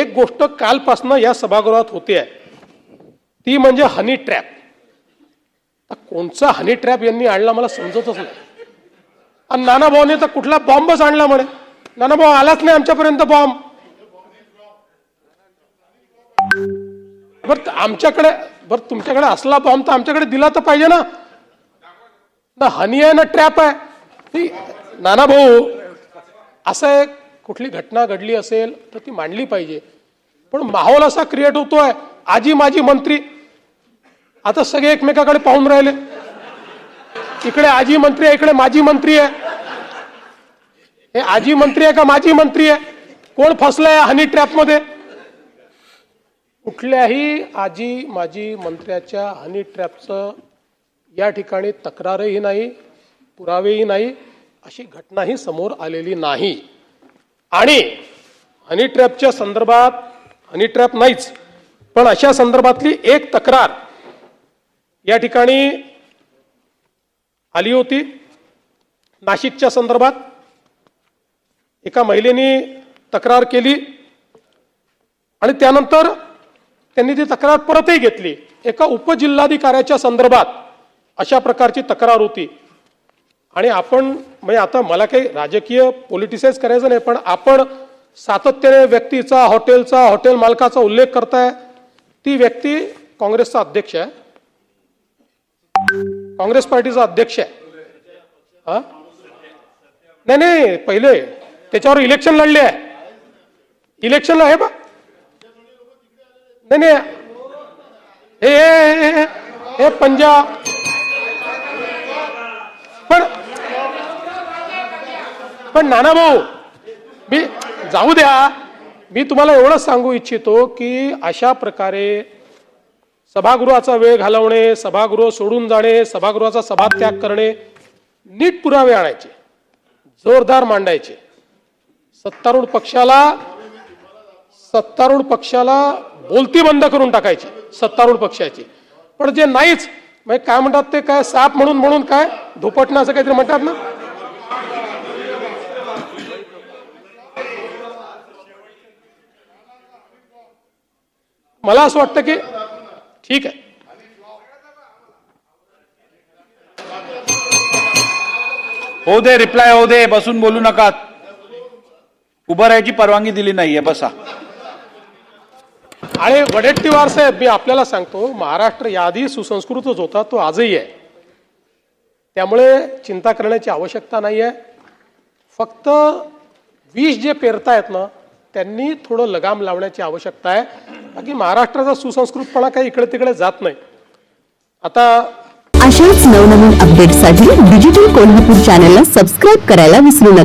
एक गोष्ट कालपासनं या सभागृहात होते आहे ती म्हणजे हनी ट्रॅप कोणचा हनी ट्रॅप यांनी आणला मला समजतच नाही. आणि नाना भाऊने तर कुठला बॉम्बच आणला म्हणे. नाना भाऊ आलाच नाही आमच्यापर्यंत बॉम्ब बर आमच्याकडे बर तुमच्याकडे असला बॉम्ब तर आमच्याकडे दिला तर पाहिजे ना. ना हनी आहे ना ट्रॅप आहे. नाना भाऊ असं एक कुठली घटना घडली असेल तर ती मांडली पाहिजे. पण माहोल असा क्रिएट होतोय आजी माजी मंत्री. आता सगळे एकमेकाकडे पाहून राहिले. इकडे आजी मंत्री आहे इकडे माजी मंत्री आहे. हे आजी मंत्री आहे का माजी मंत्री आहे? कोण फसलंय हनी ट्रॅपमध्ये कुठल्याही आजी माजी मंत्र्याच्या हनी ट्रॅपचं या ठिकाणी तक्रारही नाही पुरावेही नाही अशी घटनाही समोर आलेली नाही. आणि हनी ट्रॅपच्या संदर्भात हनी ट्रॅप नाहीच पण अशा संदर्भातली एक तक्रार या ठिकाणी आली होती. नाशिकच्या संदर्भात एका महिलेने तक्रार केली आणि त्यानंतर त्यांनी ती तक्रार परतही घेतली. एका उपजिल्हाधिकाऱ्याच्या संदर्भात अशा प्रकारची तक्रार होती. आणि आपण म्हणजे आता मला काही राजकीय पॉलिटिसाइज करायचं नाही पण आपण सातत्याने व्यक्तीचा हॉटेलचा हॉटेल मालकाचा उल्लेख करताय ती व्यक्ती काँग्रेसचा अध्यक्ष आहे. काँग्रेस पार्टीचा अध्यक्ष आहे. हा? नाही नाही पहिले त्याच्यावर इलेक्शन लढले आहे. इलेक्शन आहे बा नाही नाही. हे- हे पंजाब पण पण नाना भाऊ मी जाऊ द्या. मी तुम्हाला एवढंच सांगू इच्छितो की अशा प्रकारे सभागृहाचा वेळ घालवणे सभागृह सोडून जाणे सभागृहाचा सभात्याग करणे नीट पुरावे आणायचे जोरदार मांडायचे. सत्तारूढ पक्षाला सत्तारूढ पक्षाला बोलती बंद करून टाकायची सत्तारूढ पक्षाची. पण जे नाहीच म्हणजे काय म्हणतात ते काय साप म्हणून म्हणून काय? धुपटणं असं काहीतरी म्हणतात ना? मला असं वाटतं की ठीक आहे. हो दे रिप्लाय हो दे बसून बोलू नका. उभं राहायची परवानगी दिली नाहीये बसा. आणि वडेट्टीवार साहेब मी आपल्याला सांगतो महाराष्ट्र याआधी सुसंस्कृतच होता तो आजही आहे. त्यामुळे चिंता करण्याची आवश्यकता नाही आहे फक्त विष जे पेरतायत ना त्यांनी थोडं लगाम लावण्याची आवश्यकता आहे. बाकी महाराष्ट्राचा सुसंस्कृतपणा काही इकडे तिकडे जात नाही. आता अशाच नवनवीन अपडेटसाठी डिजिटल कोल्हापूर चॅनलला सबस्क्राईब करायला विसरू नका.